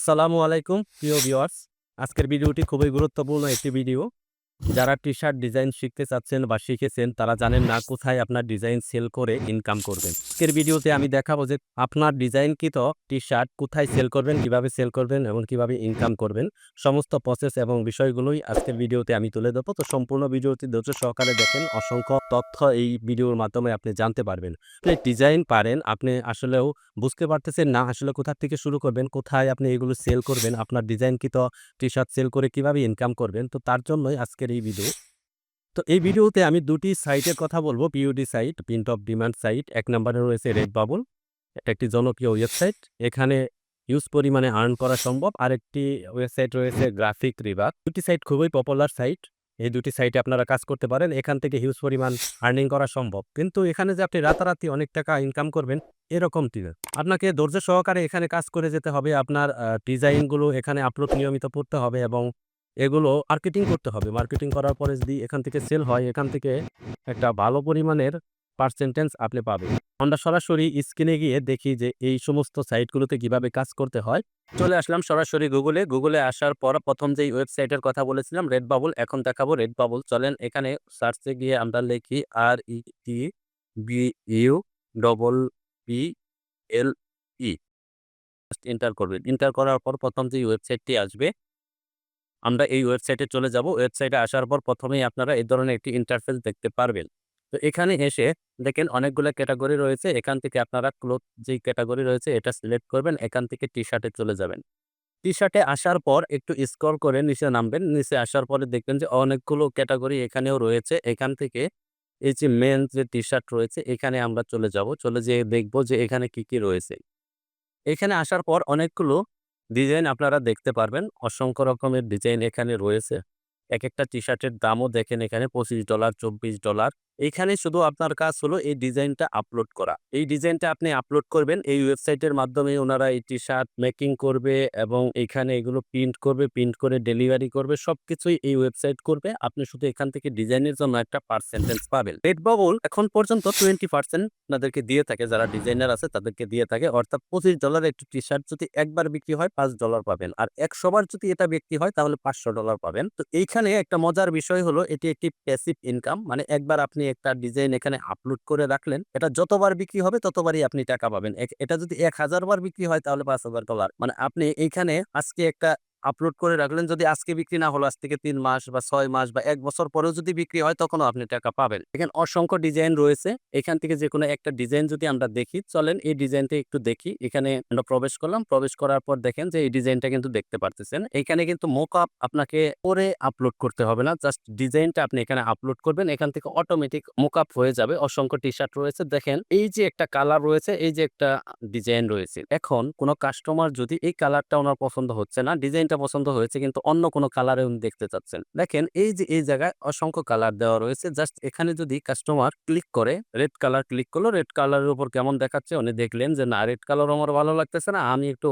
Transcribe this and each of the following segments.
আসসালামু আলাইকুম প্রিয় ভিওয়ার্স আজকের ভিডিওটি খুবই গুরুত্বপূর্ণ একটি ভিডিও। যারা টি শার্ট ডিজাইন শিখতে চাচ্ছেন বা শিখেছেন, তারা জানেন না কোথায় আপনার ডিজাইন সেল করে ইনকাম করবেন। আজকের ভিডিওতে আমি দেখাবো যে আপনার ডিজাইনকৃত টি শার্ট কোথায় সেল করবেন, কীভাবে সেল করবেন এবং কীভাবে ইনকাম করবেন। সমস্ত প্রসেস এবং বিষয়গুলোই আজকের ভিডিওতে আমি তুলে দেবো তো সম্পূর্ণ ভিডিওটি ধৈর্য সহকারে দেখেন, অসংখ্য তথ্য এই ভিডিওর মাধ্যমে আপনি জানতে পারবেন। আপনি ডিজাইন পারেন, আপনি আসলেও বুঝতে পারতেছেন না আসলে কোথা থেকে শুরু করবেন, কোথায় আপনি এগুলো সেল করবেন, আপনার ডিজাইনকৃত টি শার্ট সেল করে কীভাবে ইনকাম করবেন। তো তার জন্যই আজকের এই ভিডিও তো এই ভিডিওতে আমি দুটি সাইটের কথা বলব POD site print of demand site এক নম্বরে রয়েছে রেড বাবল একটি জনপ্রিয় ওয়েবসাইট এখানে হিউজ পরিমাণে আর্ন করা সম্ভব। আরেকটি ওয়েবসাইট রয়েছে গ্রাফিক রিভার দুটি সাইট খুবই পপুলার সাইট এই দুটি সাইটে আপনারা কাজ করতে পারেন, এখান থেকে হিউজ পরিমাণ আর্নিং করা সম্ভব। কিন্তু এখানে যে আপনি রাতারাতি অনেক টাকা ইনকাম করবেন এরকমটি না আপনাকে ধৈর্য সহকারে এখানে কাজ করে যেতে হবে, আপনার ডিজাইনগুলো এখানে আপলোড নিয়মিত করতে হবে এবং এগুলো মার্কেটিং করতে হবে। মার্কেটিং করার পরে যদি এখান থেকে সেল হয়, এখান থেকে একটা ভালো পরিমাণের পার্সেন্টেজ আপনি পাবেন। আমরা সরাসরি স্ক্রিনে গিয়ে দেখি যে এই সমস্ত সাইটগুলোতে কীভাবে কাজ করতে হয়। চলে আসলাম সরাসরি গুগলে গুগলে আসার পর প্রথম যেই ওয়েবসাইটের কথা বলেছিলাম রেড বাবুল এখন দেখাবো রেড বাবুল চলেন এখানে সার্চে গিয়ে আমরা লিখি R E T B U double P L E enter করবেন। এন্টার করার পর প্রথম যে ওয়েবসাইটটি আসবে আমরা এই ওয়েবসাইটে চলে যাব। ওয়েবসাইটে আসার পর প্রথমেই আপনারা এই ধরনের একটি ইন্টারফেস দেখতে পারবেন। তো এখানে এসে দেখেন অনেকগুলো ক্যাটাগরি রয়েছে। এখান থেকে আপনারা ক্লোথ যেই ক্যাটাগরি রয়েছে এটা সিলেক্ট করবেন। এখান থেকে টি শার্টে চলে যাবেন। টি শার্টে আসার পর একটু স্ক্রল করে নিচে নামবেন। নিচে আসার পরে দেখবেন যে অনেকগুলো ক্যাটাগরি এখানেও রয়েছে। এখান থেকে এই যে মেন যে টি শার্ট রয়েছে, এখানে আমরা চলে যাব। চলে যেয়ে দেখব যে এখানে কি কি রয়েছে। এখানে আসার পর অনেকগুলো ডিজাইন আপনারা দেখতে পারবেন। অসংখ্য রকমের ডিজাইন এখানে রয়েছে। এক একটা টি শার্টের দামও দেখেন এখানে পঁচিশ ডলার চব্বিশ ডলার এখানে শুধু আপনার কাজ হলো এই ডিজাইনটা আপলোড করা। এই ডিজাইনটা আপনি আপলোড করবেন, এই ওয়েবসাইটের মাধ্যমে ওনারা এই টি শার্ট মেকিং করবে এবং এখানে এগুলো প্রিন্ট করবে প্রিন্ট করে ডেলিভারি করবে, সবকিছুই এই ওয়েবসাইট করবে। আপনি শুধু এখান থেকে ডিজাইনের জন্য একটা পার্সেন্টেজ পাবেন। রেড বাবল এখন পর্যন্ত টোয়েন্টি পার্সেন্ট আপনাদেরকে দিয়ে থাকে, যারা ডিজাইনার আছে তাদেরকে দিয়ে থাকে। অর্থাৎ পঁচিশ ডলার একটি টি শার্ট যদি একবার বিক্রি হয়, পাঁচ ডলার পাবেন। আর একশোবার যদি এটা বিক্রি হয়, তাহলে পাঁচশো ডলার পাবেন। তো এইখানে একটা মজার বিষয় হলো, এটি একটি প্যাসিভ ইনকাম মানে একবার আপনি একটা ডিজাইন এখানে আপলোড করে রাখলেন, এটা যতবার বিক্রি হবে ততবারই আপনি টাকা পাবেন। এটা যদি এক হাজার বার বিক্রি হয় তাহলে পাঁচ হাজার ডলার মানে আপনি এইখানে আজকে একটা আপলোড করে রাখলেন। যদি আজকে বিক্রি না হলো, আজ থেকে তিন মাস বা ছয় মাস বা এক বছর পরেও যদি বিক্রি হয়, তখনও আপনি টাকা পাবেন। এখানে অসংখ্য ডিজাইন রয়েছে। এখান থেকে যে কোনো একটা ডিজাইন যদি আমরা দেখি, চলেন এই ডিজাইনটা একটু দেখি। এখানে আমরা প্রবেশ করলাম। প্রবেশ করার পর দেখেন যে এই ডিজাইনটা কিন্তু দেখতে পারতেছেন। এখানে কিন্তু মোক আপ আপনাকে পরে আপলোড করতে হবে না। জাস্ট ডিজাইনটা আপনি এখানে আপলোড করবেন। এখান থেকে অটোমেটিক মোক আপ হয়ে যাবে। অসংখ্য টি শার্ট রয়েছে। দেখেন এই যে একটা কালার রয়েছে, এই যে একটা ডিজাইন রয়েছে। এখন কোনো কাস্টমার যদি এই কালারটা ওনার পছন্দ হচ্ছে না ডিজাইনটা পছন্দ হয়েছে, কিন্তু অন্য কোনো কালারে উনি দেখতে চাচ্ছেন। দেখেন, এই যে, এই জায়গায় অসংখ্য কালার দেওয়া রয়েছে। জাস্ট এখানে যদি কাস্টমার ক্লিক করে, রেড কালার ক্লিক করল, রেড কালারের উপর কেমন দেখাচ্ছে, উনি দেখলেন যে, না, রেড কালার আমার ভালো লাগতেছে না, আমি একটু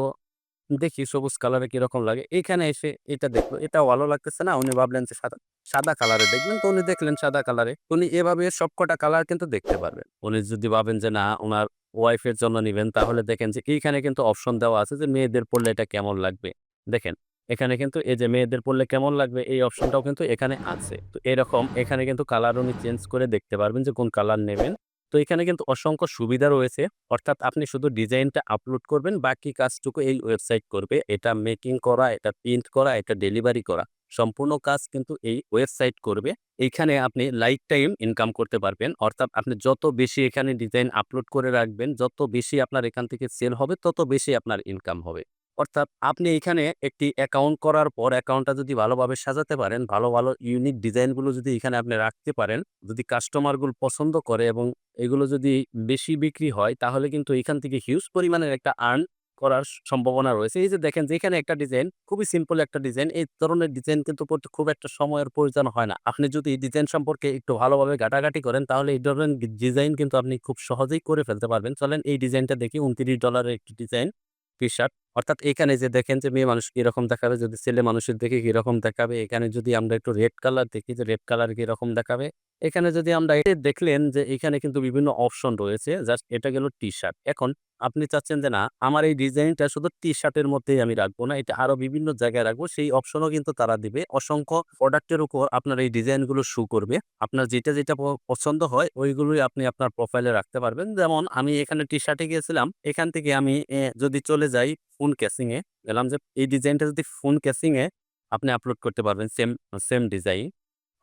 দেখি সবুজ কালারে কীরকম লাগে। এখানে এসে এটা দেখল এটা ভালো লাগতেছে না, উনি ভাবলেন যে, সাদা সাদা কালারে দেখবেন, তো উনি দেখলেন সাদা কালারে। উনি এভাবে সবকটা কালার কিন্তু দেখতে পারবেন। উনি যদি ভাবেন যে, না ওনার ওয়াইফের জন্য নিবেন, তাহলে দেখেন যে, এইখানে কিন্তু অপশন দেওয়া আছে যে, মেয়েদের পড়লে এটা কেমন লাগবে? দেখেন এখানে কিন্তু এই যে মেয়েদের পড়লে কেমন লাগবে? এই অপশনটাও কিন্তু এখানে আছে। তো এরকম এখানে কিন্তু কালার উনি চেঞ্জ করে দেখতে পারবেন যে কোন কালার নেবেন। তো এখানে কিন্তু অসংখ্য সুবিধা রয়েছে। অর্থাৎ আপনি শুধু ডিজাইনটা আপলোড করবেন, বাকি কাজটুকু এই ওয়েবসাইট করবে। এটা মেকিং করা, এটা প্রিন্ট করা, এটা ডেলিভারি করা। সম্পূর্ণ কাজ কিন্তু এই ওয়েবসাইট করবে। এইখানে আপনি লাইফ টাইম ইনকাম করতে পারবেন। অর্থাৎ আপনি যত বেশি এখানে ডিজাইন আপলোড করে রাখবেন, যত বেশি আপনার এখান থেকে সেল হবে, তত বেশি আপনার ইনকাম হবে। অর্থাৎ আপনি এখানে একটি অ্যাকাউন্ট করার পর অ্যাকাউন্টটা যদি ভালোভাবে সাজাতে পারেন, ভালো ভালো ইউনিক ডিজাইনগুলো যদি এখানে আপনি রাখতে পারেন, যদি কাস্টমারগুলো পছন্দ করে এবং এগুলো যদি বেশি বিক্রি হয়, তাহলে কিন্তু এখান থেকে হিউজ পরিমাণের একটা আর্ন করার সম্ভাবনা রয়েছে। এই যে দেখেন যে এখানে একটা ডিজাইন খুবই সিম্পল একটা ডিজাইন এই ধরনের ডিজাইন কিন্তু করতে খুব একটা সময়ের প্রয়োজন হয় না। আপনি যদি ডিজাইন সম্পর্কে একটু ভালোভাবে ঘাটাঘাটি করেন, তাহলে এই ধরনের ডিজাইন কিন্তু আপনি খুব সহজেই করে ফেলতে পারবেন। চলেন এই ডিজাইনটা দেখি, উনত্রিশ ডলারের একটি ডিজাইন টি শার্ট অর্থাৎ এখানে যে দেখেন যে মেয়ে মানুষ কীরকম দেখাবে, যদি ছেলে মানুষের দেখে কীরকম দেখাবে, এখানে যদি আমরা একটু রেড কালার দেখি যে রেড কালার কীরকম দেখাবে, এখানে যদি আমরা দেখলেন যে এখানে কিন্তু বিভিন্ন অপশন রয়েছে জাস্ট এটা গেল টি শার্ট এখন আপনি চাচ্ছেন যে না, আমার এই ডিজাইনটা শুধু টি শার্টের মধ্যেই আমি রাখব না, এটা আরও বিভিন্ন জায়গায় রাখব, সেই অপশনও কিন্তু তারা দিবে। অসংখ্য প্রোডাক্টের উপর আপনার এই ডিজাইনগুলো শু করবে। আপনার যেটা যেটা পছন্দ হয়, ওইগুলোই আপনি আপনার প্রোফাইলে রাখতে পারবেন। যেমন আমি এখানে টি শার্টে গিয়েছিলাম, এখান থেকে আমি যদি চলে যাই ফোন ক্যাসিংয়ে এ গেলাম যে এই ডিজাইনটা যদি ফোন ক্যাসিংয়ে আপনি আপলোড করতে পারবেন সেম সেম ডিজাইন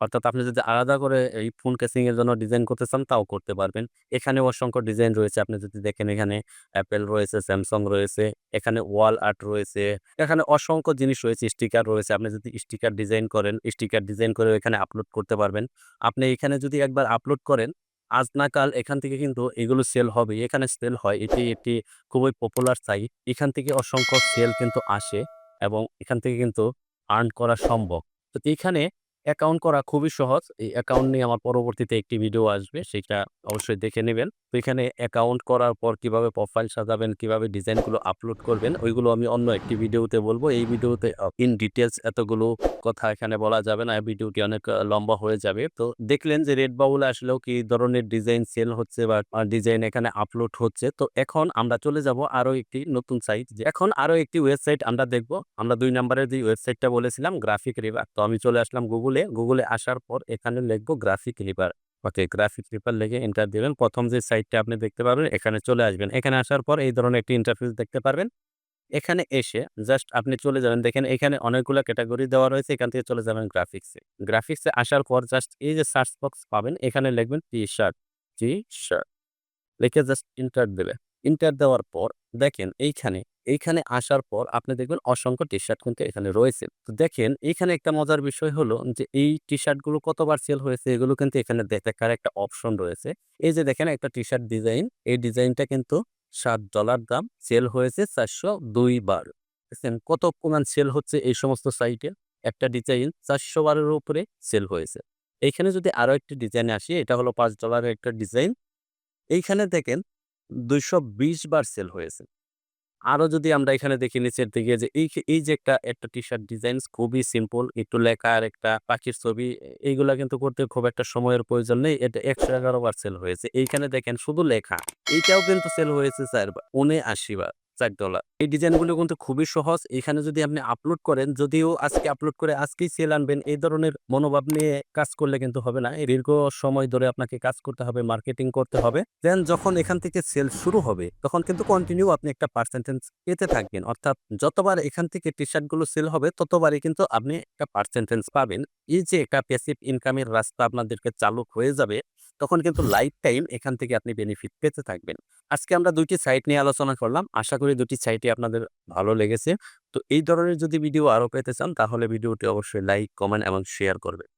অর্থাৎ আপনি যদি আলাদা করে এই ফোন কেসিং এর জন্য ডিজাইন করতে চান, তাও করতে পারবেন। এখানে অসংখ্য ডিজাইন রয়েছে, আপনি যদি দেখেন এখানে অ্যাপেল রয়েছে স্যামসাং রয়েছে, এখানে ওয়াল আর্ট রয়েছে, এখানে অসংখ্য জিনিস রয়েছে স্টিকার রয়েছে। আপনি যদি স্টিকার ডিজাইন করেন স্টিকার ডিজাইন করে এখানে আপলোড করতে পারবেন। আপনি এখানে যদি একবার আপলোড করেন আজ না কাল এখান থেকে কিন্তু এগুলো সেল হবে। এখানে সেল হয়। এটি একটি খুবই পপুলার সাইট এখান থেকে অসংখ্য সেল কিন্তু আসে এবং এখান থেকে কিন্তু আর্ন করা সম্ভব। তো এখানে অ্যাকাউন্ট করা খুবই সহজ। এই অ্যাকাউন্ট নিয়ে আমার পরবর্তীতে একটি ভিডিও আসবে, সেটা অবশ্যই দেখে নেবেন। তো এখানে অ্যাকাউন্ট করার পর কীভাবে প্রোফাইল সাজাবেন, কীভাবে ডিজাইনগুলো আপলোড করবেন, ওইগুলো আমি অন্য একটি ভিডিওতে বলব। এই ভিডিওতে ইন ডিটেলস এতগুলো কথা এখানে বলা যাবে না ভিডিওটি অনেক লম্বা হয়ে যাবে। তো দেখলেন যে রেড বাউলে আসলেও কি ধরনের ডিজাইন সেল হচ্ছে বা ডিজাইন এখানে আপলোড হচ্ছে। তো এখন আমরা চলে যাব আরও একটি নতুন সাইট যে এখন আরও একটি ওয়েবসাইট আমরা দেখব। আমরা দুই নম্বরের যে ওয়েবসাইটটা বলেছিলাম গ্রাফিক রিভার তো আমি চলে আসলাম গুগলে গুগলে গুগলে আসার পর এখানে লিখব GraphicRiver okay GraphicRiver লিখে এন্টার দিবেন। প্রথম যে সাইটটা আপনি দেখতে পারবেন, এখানে চলে আসবেন। এখানে আসার পর এই ধরনের একটি ইন্টারফেস দেখতে পারবেন। এখানে এসে জাস্ট আপনি চলে যাবেন। দেখেন এখানে অনেকগুলো ক্যাটাগরি দেওয়া রয়েছে। এখান থেকে চলে যাবেন গ্রাফিক্সে গ্রাফিক্সে আসার পর জাস্ট এই যে সার্চ বক্স পাবেন, এখানে লিখবেন টি শার্ট টি শার্ট লিখে জাস্ট ইন্টার দেবে ইন্টার দেওয়ার পর দেখেন এইখানে এইখানে আসার পর আপনি দেখবেন অসংখ্য টি শার্ট কিন্তু এখানে রয়েছে। তো দেখেন এইখানে একটা মজার বিষয় হলো যে এই টি শার্টগুলো কতবার সেল হয়েছে, এগুলো কিন্তু এখানে দেখার একটা অপশন রয়েছে। এই যে দেখেন একটা টি শার্ট ডিজাইন এই ডিজাইনটা কিন্তু সাত ডলার দাম সেল হয়েছে চারশো দুই বার। দেখছেন কত পরিমাণ সেল হচ্ছে এই সমস্ত সাইটে একটা ডিজাইন চারশো বারের উপরে সেল হয়েছে। এইখানে যদি আরও একটি ডিজাইন আসি, এটা হলো পাঁচ ডলারের একটা ডিজাইন এইখানে দেখেন দুইশো বিশ বার সেল হয়েছে। আরও যদি আমরা এখানে দেখি নিচের দিকে যে এই এই যে একটা একটা টি শার্ট ডিজাইন খুবই সিম্পল একটু লেখা আর একটা পাখির ছবি এইগুলা কিন্তু করতে খুব একটা সময়ের প্রয়োজন নেই, এটা একশো এগারো বার সেল হয়েছে। এইখানে দেখেন শুধু লেখা, এইটাও কিন্তু সেল হয়েছে, স্যার উনি আশি বার। চার ডলার এই ডিজাইনগুলো কিন্তু খুবই সহজ। এখানে যদি আপনি আপলোড করেন, যদিও আজকে আপলোড করে আজকেই সেল আনবেন, এই ধরনের মনোভাব নিয়ে কাজ করলে কিন্তু হবে না। এই দীর্ঘ সময় ধরে আপনাকে কাজ করতে হবে মার্কেটিং করতে হবে। দেন যখন এখান থেকে সেল শুরু হবে, তখন কিন্তু কন্টিনিউ আপনি একটা পার্সেন্টেজ পেতে থাকবেন। অর্থাৎ যতবার এখান থেকে টি শার্টগুলো সেল হবে, ততবারই কিন্তু আপনি একটা পার্সেন্টেজ পাবেন। এই যে একটা প্যাসিভ ইনকামের রাস্তা আপনাদেরকে চালু হয়ে যাবে তখন কিন্তু লাইফ টাইম এখান থেকে আপনি বেনিফিট পেতে থাকবেন। আজকে আমরা দুইটি সাইট নিয়ে আলোচনা করলাম। আশা করি দুটি সাইটে আপনাদের ভালো লেগেছে। তো এই ধরনের যদি ভিডিও আরও পেতে চান, তাহলে ভিডিওটি অবশ্যই লাইক কমেন্ট এবং শেয়ার করবেন।